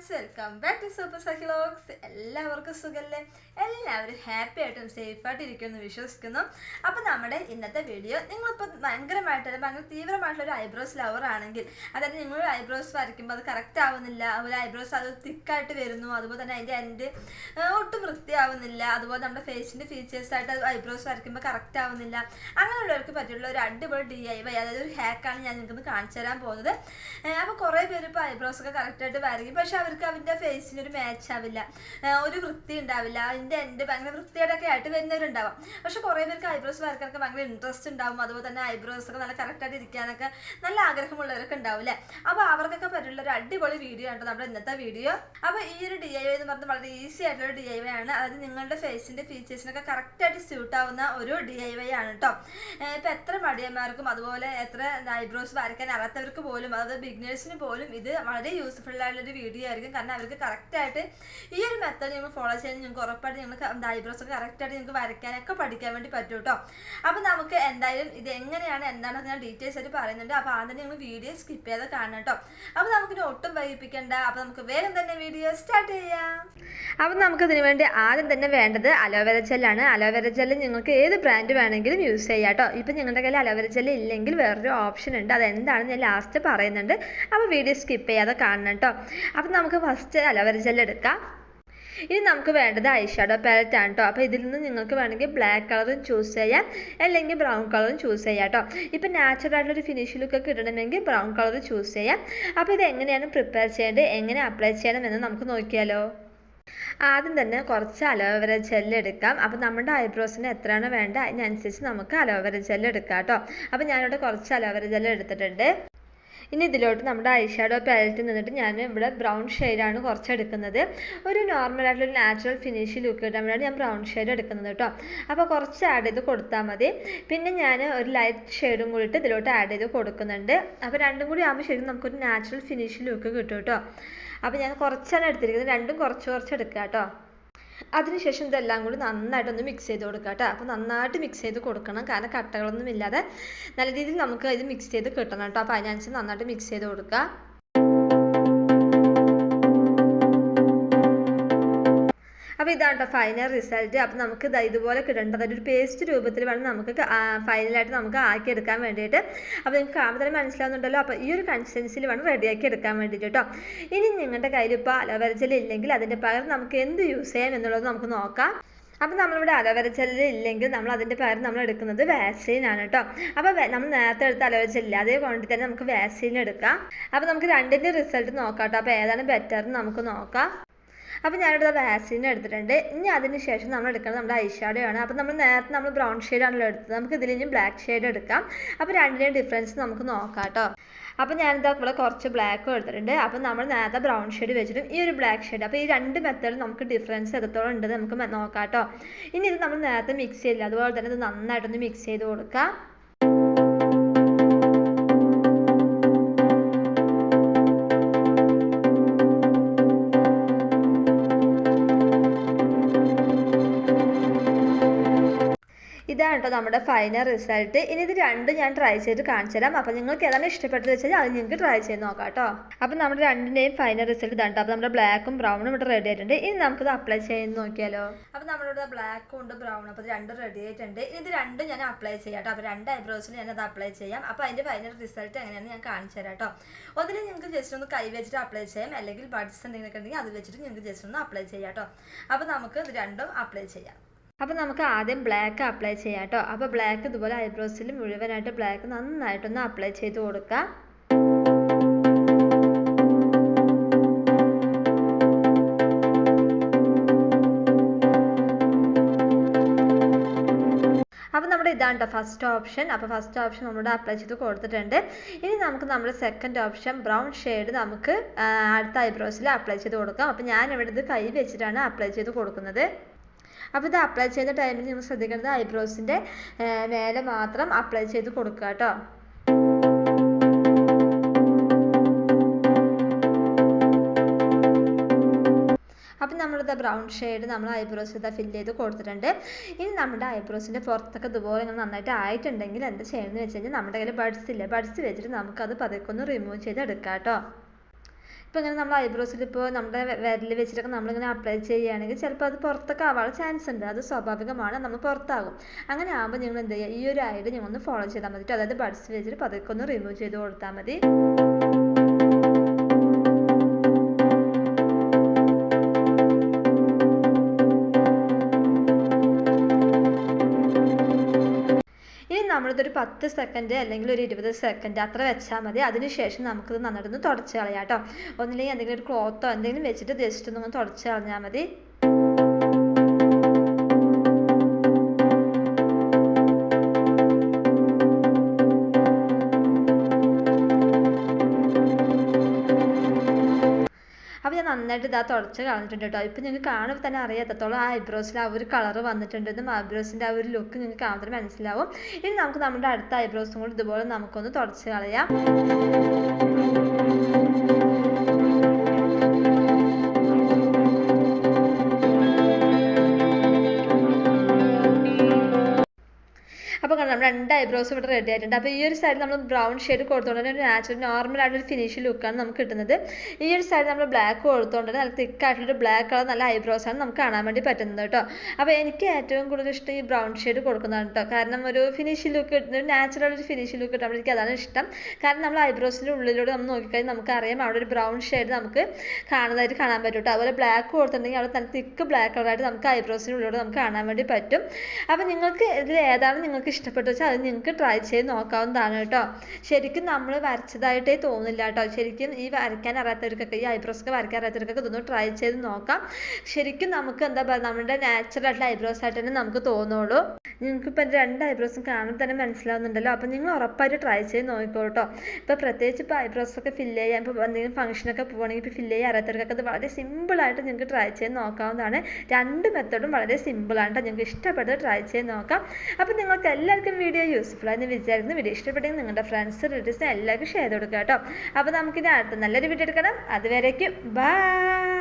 Friends welcome back to super സഹിലോക്സ് എല്ലാവർക്കും സുഖല്ലേ? എല്ലാവരും ഹാപ്പി ആയിട്ടും സേഫ് ആയിട്ട് ഇരിക്കുമെന്ന് വിശ്വസിക്കുന്നു. അപ്പോൾ നമ്മുടെ ഇന്നത്തെ വീഡിയോ നിങ്ങളിപ്പോൾ ഭയങ്കരമായിട്ട് ഭയങ്കര തീവ്രമായിട്ടുള്ള ഒരു ഐബ്രോസ് ലവർ ആണെങ്കിൽ അതായത് നിങ്ങൾ ഐബ്രോസ് വരയ്ക്കുമ്പോൾ അത് കറക്റ്റ് ആവുന്നില്ല അതുപോലെ ഐബ്രോസ് അത് തിക്കായിട്ട് വരുന്നു അതുപോലെ തന്നെ അതിന്റെ എന്റെ ഒട്ടും വൃത്തിയാവുന്നില്ല അതുപോലെ നമ്മുടെ ഫേസിന്റെ ഫീച്ചേഴ്സായിട്ട് ഐബ്രോസ് വരയ്ക്കുമ്പോൾ കറക്റ്റ് ആവുന്നില്ല അങ്ങനെയുള്ളവർക്ക് പറ്റിയുള്ള ഒരു അടിപൊളി ഡി ഐ വൈ അതായത് ഒരു ഹാക്കാണ് ഞാൻ നിങ്ങൾക്ക് കാണിച്ചു തരാൻ പോകുന്നത് അപ്പോൾ കുറേ പേര് ഇപ്പോൾ ഐബ്രോസ് ഒക്കെ കറക്റ്റായിട്ട് വരയ്ക്കും. പക്ഷെ അവർക്ക് അവന്റെ ഫേസിന് ഒരു മാച്ച് ആവില്ല. ഒരു വൃത്തി ഉണ്ടാവില്ല. അതിന്റെ എന്റെ ഭയങ്കര വൃത്തിയോടൊക്കെ ആയിട്ട് വരുന്നവരുണ്ടാവാം. പക്ഷെ കുറേ പേർക്ക് ഐബ്രോസ് വരക്കാനൊക്കെ ഭയങ്കര ഇൻട്രസ്റ്റ് ഉണ്ടാവും. അതുപോലെ തന്നെ ഐബ്രോസ് ഒക്കെ നല്ല കറക്റ്റായിട്ട് ഇരിക്കാനൊക്കെ നല്ല ആഗ്രഹമുള്ളവരൊക്കെ ഉണ്ടാവും അല്ലേ അപ്പോൾ അവർക്കൊക്കെ പറ്റുള്ള ഒരു അടിപൊളി വീഡിയോ ആണ് നമ്മുടെ ഇന്നത്തെ വീഡിയോ അപ്പോൾ ഈ ഒരു ഡി ഐ എന്ന് പറഞ്ഞാൽ വളരെ ഈസി ആയിട്ടുള്ള ഡി ഐ വൈ ആണ്. അതായത് നിങ്ങളുടെ ഫേസിന്റെ ഫീച്ചേഴ്സിനൊക്കെ കറക്റ്റായിട്ട് സ്യൂട്ട് ആവുന്ന ഒരു ഡി ഐ വൈ ആണ് കേട്ടോ. ഇപ്പം എത്ര മടിയന്മാർക്കും അതുപോലെ എത്ര ഐബ്രോസ് വരയ്ക്കാൻ അറിയാത്തവർക്ക് പോലും അതായത് ബിഗിനേഴ്സിന് പോലും ഇത് വളരെ യൂസ്ഫുൾ ആയിട്ടുള്ള ഒരു വീഡിയോ ആയിരിക്കും. കാരണം അവർക്ക് കറക്റ്റായിട്ട് ഈ ഒരു മെത്തേഡ് നിങ്ങൾ ഫോളോ ചെയ്യാൻ നിങ്ങൾക്ക് ഉറപ്പായിട്ട് നിങ്ങൾക്ക് ഐബ്രോസ് ഒക്കെ കറക്റ്റായിട്ട് നിങ്ങൾക്ക് വരയ്ക്കാനൊക്കെ പഠിക്കാൻ വേണ്ടി പറ്റും കേട്ടോ. അപ്പോൾ നമുക്ക് എന്തായാലും ഇത് എങ്ങനെയാണ് എന്താണെന്ന് ഞാൻ ഡീറ്റെയിൽസ് ആയിട്ട് പറയുന്നുണ്ട്. അപ്പോൾ ആദ്യം നിങ്ങൾ വീഡിയോ സ്കിപ്പ് ചെയ്ത് കാണണം കേട്ടോ. അപ്പോൾ നമുക്കിനി ഒട്ടും വൈകിപ്പിക്കേണ്ട. അപ്പോൾ നമുക്ക് വേഗം തന്നെ വീഡിയോ സ്റ്റാർട്ട് ചെയ്യാം. അപ്പം നമുക്ക് ഇതിന് വേണ്ടി ആദ്യം തന്നെ വേണ്ടത് അലോവേര ജെല്ലാണ് അലോവേര ജെല്ല് നിങ്ങൾക്ക് ഏത് ബ്രാൻഡ് വേണമെങ്കിലും യൂസ് ചെയ്യാം കേട്ടോ. ഇപ്പം നിങ്ങളുടെ കയ്യിൽ അലോവേര ജെല്ല് ഇല്ലെങ്കിൽ വേറൊരു ഓപ്ഷൻ ഉണ്ട്. അതെന്താണെന്ന് ഞാൻ ലാസ്റ്റ് പറയുന്നുണ്ട്. അപ്പോൾ വീഡിയോ സ്കിപ്പ് ചെയ്യാതെ കാണണം കേട്ടോ. അപ്പം നമുക്ക് ഫസ്റ്റ് അലവറ ജെൽ എടുക്കാം ഇനി നമുക്ക് വേണ്ടത് ഐ ഷാഡോ പാലറ്റ് ആണ് കേട്ടോ അപ്പോൾ ഇതിൽ നിന്ന് നിങ്ങൾക്ക് വേണമെങ്കിൽ ബ്ലാക്ക് കളറും ചൂസ് ചെയ്യാം. അല്ലെങ്കിൽ ബ്രൗൺ കളറും ചൂസ് ചെയ്യാം കേട്ടോ ഇപ്പം നാച്ചുറൽ ആയിട്ടുള്ളൊരു ഫിനിഷ് ലുക്ക് ഒക്കെ ഇടണമെങ്കിൽ ബ്രൗൺ കളർ ചൂസ് ചെയ്യാം. അപ്പോൾ ഇത് എങ്ങനെയാണ് പ്രിപ്പയർ ചെയ്യേണ്ടത്? എങ്ങനെ അപ്ലൈ ചെയ്യണം എന്ന് നമുക്ക് നോക്കിയാലോ. ആദ്യം തന്നെ കുറച്ച് അലോവേര ജെല്ല് എടുക്കാം അപ്പോൾ നമ്മുടെ ഐബ്രോസിന് എത്രയാണ് വേണ്ടത്? അതിനനുസരിച്ച് നമുക്ക് അലോവേര ജെല്ല് എടുക്കാം കേട്ടോ അപ്പോൾ ഞാനിവിടെ കുറച്ച് അലോവേര ജെല്ല് എടുത്തിട്ടുണ്ട് ഇനി ഇതിലോട്ട് നമ്മുടെ ഐഷാഡോ പാലറ്റിൽ നിന്നിട്ട് ഞാൻ ഇവിടെ ബ്രൗൺ ഷെയ്ഡാണ് കുറച്ച് എടുക്കുന്നത്. ഒരു നോർമൽ ആയിട്ടുള്ള ഒരു നാച്ചുറൽ ഫിനിഷ് ലുക്ക് കിട്ടാൻ വേണ്ടിയാണ് ഞാൻ ബ്രൗൺ ഷെയ്ഡ് എടുക്കുന്നത് കേട്ടോ. അപ്പോൾ കുറച്ച് ആഡ് ചെയ്ത് കൊടുത്താൽ മതി. പിന്നെ ഞാൻ ഒരു ലൈറ്റ് ഷെയ്ഡും കൂടിയിട്ട് ഇതിലോട്ട് ആഡ് ചെയ്ത് കൊടുക്കുന്നുണ്ട്. അപ്പോൾ രണ്ടും കൂടി ആകുമ്പോൾ ശരിക്കും നമുക്കൊരു നാച്ചുറൽ ഫിനിഷ് ലുക്ക് കിട്ടും കേട്ടോ. അപ്പോൾ ഞാൻ കുറച്ചാണ് എടുത്തിരിക്കുന്നത്. രണ്ടും കുറച്ച് കുറച്ച് എടുക്കുക കേട്ടോ. അതിനുശേഷം ഇതെല്ലാം കൂടി നന്നായിട്ടൊന്ന് മിക്സ് ചെയ്ത് കൊടുക്കുക കേട്ടോ അപ്പോൾ നന്നായിട്ട് മിക്സ് ചെയ്ത് കൊടുക്കണം. കാരണം കട്ടകളൊന്നും ഇല്ലാതെ നല്ല രീതിയിൽ നമുക്ക് ഇത് മിക്സ് ചെയ്ത് കിട്ടണം കേട്ടോ അപ്പോൾ അതിനനുസരിച്ച് നന്നായിട്ട് മിക്സ് ചെയ്ത് കൊടുക്കുക ഇതാണ് കേട്ടോ ഫൈനൽ റിസൾട്ട് അപ്പോൾ നമുക്ക് ദാ ഇതുപോലെ കിട്ടേണ്ടത് ഒരു പേസ്റ്റ് രൂപത്തിൽ വേണം നമുക്ക് ഫൈനലായിട്ട് നമുക്ക് ആക്കിയെടുക്കാൻ വേണ്ടിയിട്ട്. അപ്പോൾ നിങ്ങൾക്ക് കാണുമ്പോൾ തന്നെ മനസ്സിലാവുന്നുണ്ടല്ലോ. അപ്പോൾ ഈ ഒരു കൺസിസ്റ്റൻസിയിൽ വേണം റെഡിയാക്കി എടുക്കാൻ വേണ്ടിയിട്ട് കേട്ടോ ഇനി നിങ്ങളുടെ കയ്യിൽ ഇപ്പോൾ അലോവേര ജെൽ ഇല്ലെങ്കിൽ അതിന്റെ പകരം നമുക്ക് എന്ത് യൂസ് ചെയ്യാം എന്നുള്ളത് നമുക്ക് നോക്കാം. അപ്പം നമ്മളിവിടെ അലോവേര ജെല്ല് ഇല്ലെങ്കിൽ നമ്മൾ അതിന്റെ പകരം നമ്മൾ എടുക്കുന്നത് വാസലിൻ ആണ് കേട്ടോ അപ്പോൾ നമ്മൾ നേരത്തെ എടുത്ത അലോവേര ജെല്ല് അതേ തന്നെ നമുക്ക് വാസലിൻ എടുക്കാം. അപ്പോൾ നമുക്ക് രണ്ടിന്റെ റിസൾട്ട് നോക്കാം കേട്ടോ അപ്പോൾ ഏതാണ് ബെറ്റർ നമുക്ക് നോക്കാം. അപ്പോൾ ഞാനിവിടെ വാസലിൻ എടുത്തിട്ടുണ്ട്. ഇനി അതിന് ശേഷം നമ്മൾ എടുക്കുന്നത് നമ്മുടെ ഐഷാഡോ ആണ്. അപ്പോൾ നമ്മൾ നേരത്തെ നമ്മൾ ബ്രൗൺ ഷെയ്ഡ് ആണല്ലോ എടുത്തത്. നമുക്ക് ഇതിൽ ഇനി ബ്ലാക്ക് ഷെയ്ഡ് എടുക്കാം. അപ്പോൾ രണ്ടിന്റെയും ഡിഫറൻസ് നമുക്ക് നോക്കാം കേട്ടോ. അപ്പോൾ ഞാനിതാ ഇവിടെ കുറച്ച് ബ്ലാക്കും എടുത്തിട്ടുണ്ട്. അപ്പോൾ നമ്മൾ നേരത്തെ ബ്രൗൺ ഷെയ്ഡ് വെച്ചിട്ടും ഈ ഒരു ബ്ലാക്ക് ഷെയ്ഡ് അപ്പോൾ ഈ രണ്ട് മെത്തേഡിൽ നമുക്ക് ഡിഫറൻസ് എത്രത്തോളം ഉണ്ട് നമുക്ക് നോക്കാം കേട്ടോ. ഇനി ഇത് നമ്മൾ നേരത്തെ മിക്സ് ചെയ്യില്ല അതുപോലെ തന്നെ ഇത് നന്നായിട്ടൊന്ന് മിക്സ് ചെയ്ത് കൊടുക്കാം. നമ്മുടെ ഫൈനൽ റിസൾട്ട് ഇനി ഇത് രണ്ടും ഞാൻ ട്രൈ ചെയ്ത് കാണിച്ചു തരാം. അപ്പോൾ നിങ്ങൾക്ക് ഏതാണ് ഇഷ്ടപ്പെട്ടത് വെച്ചാൽ അത് നിങ്ങൾക്ക് ട്രൈ ചെയ്ത് നോക്കാം കേട്ടോ. അപ്പോൾ നമ്മുടെ രണ്ടിന്റെയും ഫൈനൽ റിസൾട്ട് ഇതാണ് അപ്പൊ അപ്പോൾ നമ്മുടെ ബ്ലാക്കും ബ്രൗണും ഇവിടെ റെഡി ആയിട്ടുണ്ട്. ഇനി നമുക്കിത് അപ്ലൈ ചെയ്ത് നോക്കിയാലോ. അപ്പോൾ നമ്മളിവിടെ ബ്ലാക്കും ഉണ്ട് ബ്രൗൺ അപ്പോൾ രണ്ട് റെഡി ആയിട്ടുണ്ട്. ഇനി ഇത് രണ്ടും ഞാൻ അപ്ലൈ ചെയ്യാം കേട്ടോ. അപ്പോൾ രണ്ട് ഐബ്രോസിൽ ഞാൻ അത് അപ്ലൈ ചെയ്യാം. അപ്പോൾ അതിന്റെ ഫൈനൽ റിസൾട്ട് എങ്ങനെയാണെന്ന് ഞാൻ കാണിച്ചു തരാം കേട്ടോ. ഒന്നിൽ നിങ്ങൾക്ക് ജസ്റ്റ് ഒന്ന് കൈ വെച്ചിട്ട് അപ്ലൈ ചെയ്യാം. അല്ലെങ്കിൽ ബഡ്സ് എന്തെങ്കിലും ഉണ്ടെങ്കിൽ അത് വെച്ചിട്ട് നിങ്ങൾക്ക് ജസ്റ്റ് ഒന്ന് അപ്ലൈ ചെയ്യാം കേട്ടോ. അപ്പോൾ നമുക്ക് ഇത് രണ്ടും അപ്ലൈ ചെയ്യാം. അപ്പോൾ നമുക്ക് ആദ്യം ബ്ലാക്ക് അപ്ലൈ ചെയ്യാം കേട്ടോ അപ്പോൾ ബ്ലാക്ക് ഇതുപോലെ ഐബ്രോസിൽ മുഴുവനായിട്ട് ബ്ലാക്ക് നന്നായിട്ടൊന്ന് അപ്ലൈ ചെയ്ത് കൊടുക്കാം. അപ്പോൾ നമ്മുടെ ഇതാണ് കേട്ടോ ഫസ്റ്റ് ഓപ്ഷൻ അപ്പോൾ ഫസ്റ്റ് ഓപ്ഷൻ നമ്മുടെ അപ്ലൈ ചെയ്ത് കൊടുത്തിട്ടുണ്ട്. ഇനി നമുക്ക് നമ്മുടെ സെക്കൻഡ് ഓപ്ഷൻ ബ്രൗൺ ഷെയ്ഡ് നമുക്ക് അടുത്ത ഐബ്രോസിൽ അപ്ലൈ ചെയ്ത് കൊടുക്കാം. അപ്പോൾ ഞാൻ ഇവിടെ ഇത് കൈ വെച്ചിട്ടാണ് അപ്ലൈ ചെയ്ത് കൊടുക്കുന്നത്. അപ്പോൾ ഇത് അപ്ലൈ ചെയ്യുന്ന ടൈമിൽ നിങ്ങൾ ശ്രദ്ധിക്കേണ്ടത് ഐബ്രോസിന്റെ മേലെ മാത്രം അപ്ലൈ ചെയ്ത് കൊടുക്കുക കേട്ടോ. അപ്പം നമ്മളിത് ബ്രൗൺ ഷെയ്ഡ് നമ്മൾ ഐബ്രോസ് ഇതാ ഫില്ല് ചെയ്ത് കൊടുത്തിട്ടുണ്ട്. ഇനി നമ്മുടെ ഐബ്രോസിന്റെ പുറത്തൊക്കെ ഇതുപോലെ ഇങ്ങനെ നന്നായിട്ട് ആയിട്ടുണ്ടെങ്കിൽ എന്താ ചെയ്യുന്നത് വെച്ച് കഴിഞ്ഞാൽ നമ്മുടെ കയ്യിൽ ബഡ്സ് ഇല്ലേ? ബഡ്സ് വെച്ചിട്ട് നമുക്കത് പതുക്കെ ഒന്ന് റിമൂവ് ചെയ്ത് എടുക്കാം കേട്ടോ. ഇപ്പോൾ ഇങ്ങനെ നമ്മൾ ഐബ്രോസിൽ ഇപ്പോൾ നമ്മുടെ വിരൽ വെച്ചിട്ടൊക്കെ നമ്മളിങ്ങനെ അപ്ലൈ ചെയ്യുകയാണെങ്കിൽ ചിലപ്പോൾ അത് പുറത്തൊക്കെ ആവാനുള്ള ചാൻസ് ഉണ്ട്. അത് സ്വാഭാവികമാണ്. നമ്മൾ പുറത്താകും. അങ്ങനെ ആകുമ്പോൾ നിങ്ങൾ എന്ത് ചെയ്യുക? ഈ ഒരു ഐഡിയ നിങ്ങൾ ഒന്ന് ഫോളോ ചെയ്താൽ മതി. അതായത് ബഡ്സ് വെച്ചിട്ട് പതുക്കെ ഒന്ന് റിമൂവ് ചെയ്ത് കൊടുത്താൽ മതി. പത്ത് സെക്കൻഡ് അല്ലെങ്കിൽ ഒരു ഇരുപത് സെക്കൻഡ് അത്ര വെച്ചാൽ മതി. അതിനുശേഷം നമുക്കിത് നന്നായിട്ടൊന്ന് തുടച്ച് കളയാം കേട്ടോ. ഒന്നില്ലെങ്കിൽ എന്തെങ്കിലും ഒരു ക്ലോത്തോ എന്തെങ്കിലും വെച്ചിട്ട് ജസ്റ്റ് ഒന്ന് തുടച്ച് കളഞ്ഞാൽ മതി. നന്നായിട്ട് ഇതാ തുടച്ച് കളഞ്ഞിട്ടുണ്ട് കേട്ടോ. ഇപ്പം നിങ്ങൾക്ക് കാണുമ്പോൾ തന്നെ അറിയാം എത്രത്തോളം ആ ഐബ്രോസിൽ ആ ഒരു കളർ വന്നിട്ടുണ്ടെന്നും ഐബ്രോസിന്റെ ആ ഒരു ലുക്ക് നിങ്ങൾക്ക് കാണുമ്പോൾ മനസ്സിലാവും. ഇനി നമുക്ക് നമ്മുടെ അടുത്ത ഐബ്രോസും കൂടി ഇതുപോലെ നമുക്കൊന്ന് തുടച്ച് കളയാം. നമ്മുടെ രണ്ട് ഐബ്രോസ് ഇവിടെ റെഡി ആയിട്ടുണ്ട്. അപ്പോൾ ഈ ഒരു സൈഡ് നമ്മൾ ബ്രൗൺ ഷെയ്ഡ് കൊടുത്തോണ്ട് ഒരു നാച്ചുറൽ നോർമൽ ആയിട്ടൊരു ഫിനിഷ് ലുക്കാണ് നമുക്ക് കിട്ടുന്നത്. ഈ ഒരു സൈഡ് നമ്മൾ ബ്ലാക്ക് കൊടുത്തോണ്ട് നല്ല തിക്ക് ആയിട്ടുള്ള ബ്ലാക്ക് കളർ നല്ല ഐബ്രോസ് ആണ് നമുക്ക് കാണാൻ വേണ്ടി പറ്റുന്നത് കേട്ടോ അപ്പോൾ എനിക്ക് ഏറ്റവും കൂടുതൽ ഇഷ്ടം ഈ ബ്രൗൺ ഷെയ്ഡ് കൊടുക്കുന്നതാണ് കേട്ടോ കാരണം ഒരു ഫിനിഷ് ലുക്ക് ഒരു നാച്ചുറൽ ഒരു ഫിനിഷ് ലുക്ക് കിട്ടുമ്പോൾ എനിക്ക് അതാണ് ഇഷ്ടം. കാരണം നമ്മൾ ഐബ്രോസിന്റെ ഉള്ളിലൂടെ നമ്മൾ നോക്കിക്കഴിഞ്ഞാൽ നമുക്ക് അറിയാം അവിടെ ഒരു ബ്രൗൺ ഷെയ്ഡ് നമുക്ക് കാണുന്നതായിട്ട് കാണാൻ പറ്റും കേട്ടോ അതുപോലെ ബ്ലാക്ക് കൊടുത്തിട്ടുണ്ടെങ്കിൽ അവിടെ നല്ല തിക്ക് ബ്ലാക്ക് കളറായിട്ട് നമുക്ക് ഐബ്രോസിന്റെ ഉള്ളിലൂടെ നമുക്ക് കാണാൻ വേണ്ടി പറ്റും. അപ്പോൾ നിങ്ങൾക്ക് ഇതിൽ ഏതാണ് നിങ്ങൾക്ക് ഇഷ്ടപ്പെട്ടു വെച്ചാൽ അത് നിങ്ങൾക്ക് ട്രൈ ചെയ്ത് നോക്കാവുന്നതാണ് കേട്ടോ ശരിക്കും നമ്മൾ വരച്ചതായിട്ടേ തോന്നില്ല കേട്ടോ ശരിക്കും ഈ വരയ്ക്കാൻ അറിയാത്തവർക്കൊക്കെ ഈ ഐബ്രോസ് ഒക്കെ വരയ്ക്കാൻ അറിയാത്തവർക്കൊക്കെ ഇതൊന്ന് ട്രൈ ചെയ്ത് നോക്കാം. ശരിക്കും നമുക്ക് എന്താ പറയുക നമ്മുടെ നാച്ചുറൽ ആയിട്ടുള്ള ഐബ്രോസ് ആയിട്ട് തന്നെ നമുക്ക് തോന്നുള്ളൂ. നിങ്ങൾക്ക് ഇപ്പം എന്റെ രണ്ട് ഐബ്രോസും കാണുമ്പോൾ തന്നെ മനസ്സിലാവുന്നുണ്ടല്ലോ. അപ്പോൾ നിങ്ങൾ ഉറപ്പായിട്ട് ട്രൈ ചെയ്ത് നോക്കിക്കോ കേട്ടോ ഇപ്പോൾ പ്രത്യേകിച്ച് ഇപ്പോൾ ഐബ്രോസ് ഒക്കെ ഫില്ല് ചെയ്യാൻ ഇപ്പോൾ എന്തെങ്കിലും ഫംഗ്ഷനൊക്കെ പോകണമെങ്കിൽ ഇപ്പോൾ ഫില്ല് ചെയ്യാൻ അറിയാത്തവർക്കൊക്കെ അത് വളരെ സിമ്പിളായിട്ട് നിങ്ങൾക്ക് ട്രൈ ചെയ്ത് നോക്കാവുന്നതാണ്. രണ്ട് മെത്തേഡും വളരെ സിമ്പിളാണ് കേട്ടോ നിങ്ങൾക്ക് ഇഷ്ടപ്പെട്ടത് ട്രൈ ചെയ്ത് നോക്കാം. അപ്പോൾ നിങ്ങൾക്ക് എല്ലാവർക്കും വീഡിയോ യൂസ്ഫുൾ ആയെന്ന് വിചാരിക്കുന്നു. വീഡിയോ ഇഷ്ടപ്പെട്ടെങ്കിൽ നിങ്ങളുടെ ഫ്രണ്ട്സ് റിലേറ്റീവ്സിന് എല്ലാവർക്കും ഷെയർ കൊടുക്കുക കേട്ടോ. അപ്പോൾ നമുക്കിനി അടുത്ത നല്ലൊരു വീഡിയോ എടുക്കണം. അതുവരേക്കും ബൈ